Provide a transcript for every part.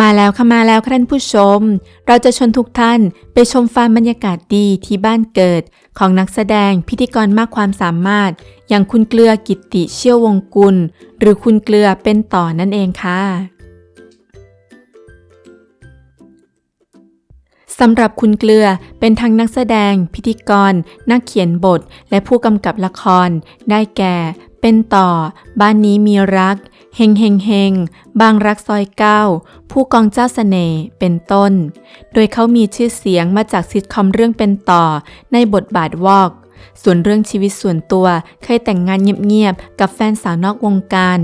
มาแล้วค่ะมาแล้วค่ะท่านผู้ชม เราจะชวนทุกท่านไปชมฟาร์มบรรยากาศดีที่บ้านเกิด ของนักแสดงพิธีกรมากความสามารถ อย่างคุณเกลือกิตติเชี่ยววงกุล หรือคุณเกลือเป็นต่อนั่นเองค่ะสำหรับคุณเกลือเป็นทั้งนักแสดง พิธีกร นักเขียนบท และผู้กำกับละคร ได้แก่ เป็นต่อ บ้านนี้มีรัก เฮงเฮงเฮงบางรักซอยเก้า ผู้กองเจ้าเสน่ห์เป็นต้น โดยเขามีชื่อเสียงมาจากซิทคอมเรื่องเป็นต่อในบทบาทวอก ส่วนเรื่องชีวิตส่วนตัวเคยแต่งงานเงียบๆ กับแฟนสาวนอกวงการ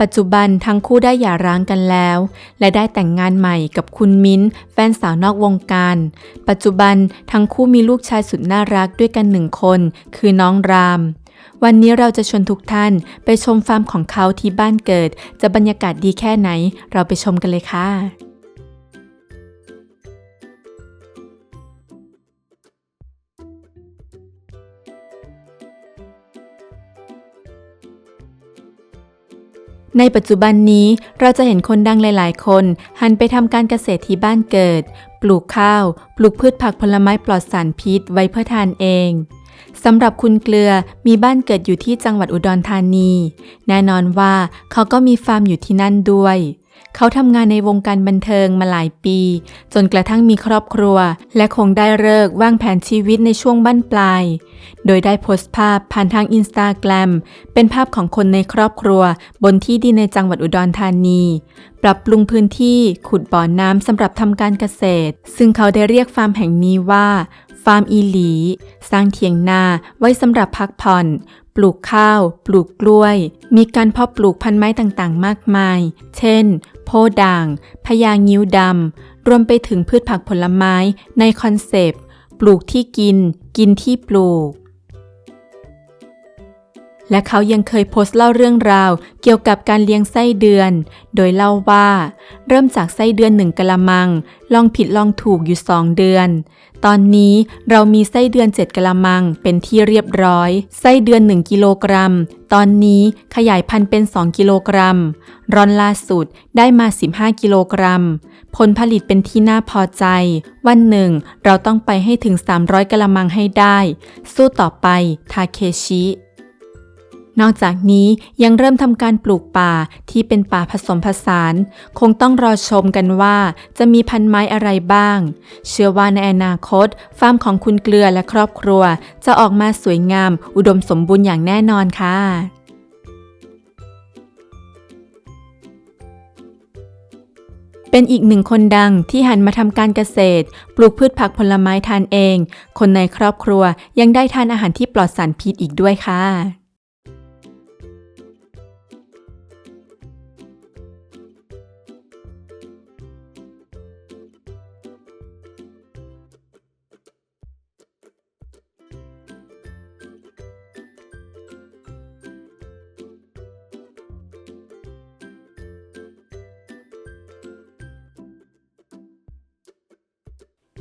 ปัจจุบันทั้งคู่ได้หย่าร้างกันแล้ว และได้แต่งงานใหม่กับคุณมิ้น แฟนสาวนอกวงการ ปัจจุบันทั้งคู่มีลูกชายสุดน่ารักด้วยกันหนึ่งคน คือน้องราม วันนี้เราจะชวนทุกท่านไปชมฟาร์มของเขาที่บ้านเกิด จะบรรยากาศดีแค่ไหน เราไปชมกันเลยค่ะในปัจจุบันนี้เราจะเห็นคนดังหลาย ๆ คน หันไปทำการเกษตรที่บ้านเกิด ปลูกข้าว ปลูกพืชผักผลไม้ปลอดสารพิษไว้เพื่อทานเอง สำหรับคุณเกลือมีบ้านเกิดอยู่ที่จังหวัดอุดรธานี แน่นอนว่าเขาก็มีฟาร์มอยู่ที่นั่นด้วย เขาทำงานในวงการบันเทิงมาหลายปี จนกระทั่งมีครอบครัว และคงได้เลิกวางแผนชีวิตในช่วงบั้นปลาย โดยได้โพสต์ภาพผ่านทางอินสตาแกรมเป็นภาพของคนในครอบครัว บนที่ดินในจังหวัดอุดรธานี ปรับปรุงพื้นที่ขุดบ่อน้ำสำหรับทำการเกษตร ซึ่งเขาได้เรียกฟาร์มแห่งนี้ว่า ฟาร์มอีหลี สร้างเถียงนาไว้สำหรับพักผ่อน ปลูกข้าว ปลูกกล้วย มีการเพาะปลูกพันไม้ต่างๆ มากมาย เช่น โพด่างพญางิ้วดำ รวมไปถึงพืชผักผลไม้ในคอนเซปต์ ปลูกที่กิน กินที่ปลูก และเขายังเคยโพสต์เล่าเรื่องราว เกี่ยวกับการเลี้ยงไส้เดือน โดยเล่าว่า เริ่มจากไส้เดือนหนึ่งกะละมัง ลองผิดลองถูกอยู่สองเดือน ตอนนี้เรามีไส้เดือนเจ็ดกะละมังเป็นที่เรียบร้อย ไส้เดือนหนึ่งกิโลกรัม ตอนนี้ขยายพันธุ์เป็น2กิโลกรัม รอนล่าสุดได้มา 15 กิโลกรัม ผลผลิตเป็นที่น่าพอใจ วันหนึ่ง เราต้องไปให้ถึง 300กะละมังให้ได้ สู้ต่อไป ทาเคชิ นอกจากนี้ยังเริ่มทำการปลูกป่าที่เป็นป่าผสมผสาน คงต้องรอชมกันว่าจะมีพันไม้อะไรบ้าง เชื่อว่าในอนาคต ฟาร์มของคุณเกลือและครอบครัว จะออกมาสวยงาม อุดมสมบูรณ์อย่างแน่นอนค่ะเป็นอีกหนึ่งคนดังที่หันมาทำการเกษตร ปลูกพืชผักผลไม้ทานเอง คนในครอบครัวยังได้ทานอาหารที่ปลอดสารพิษอีกด้วยค่ะ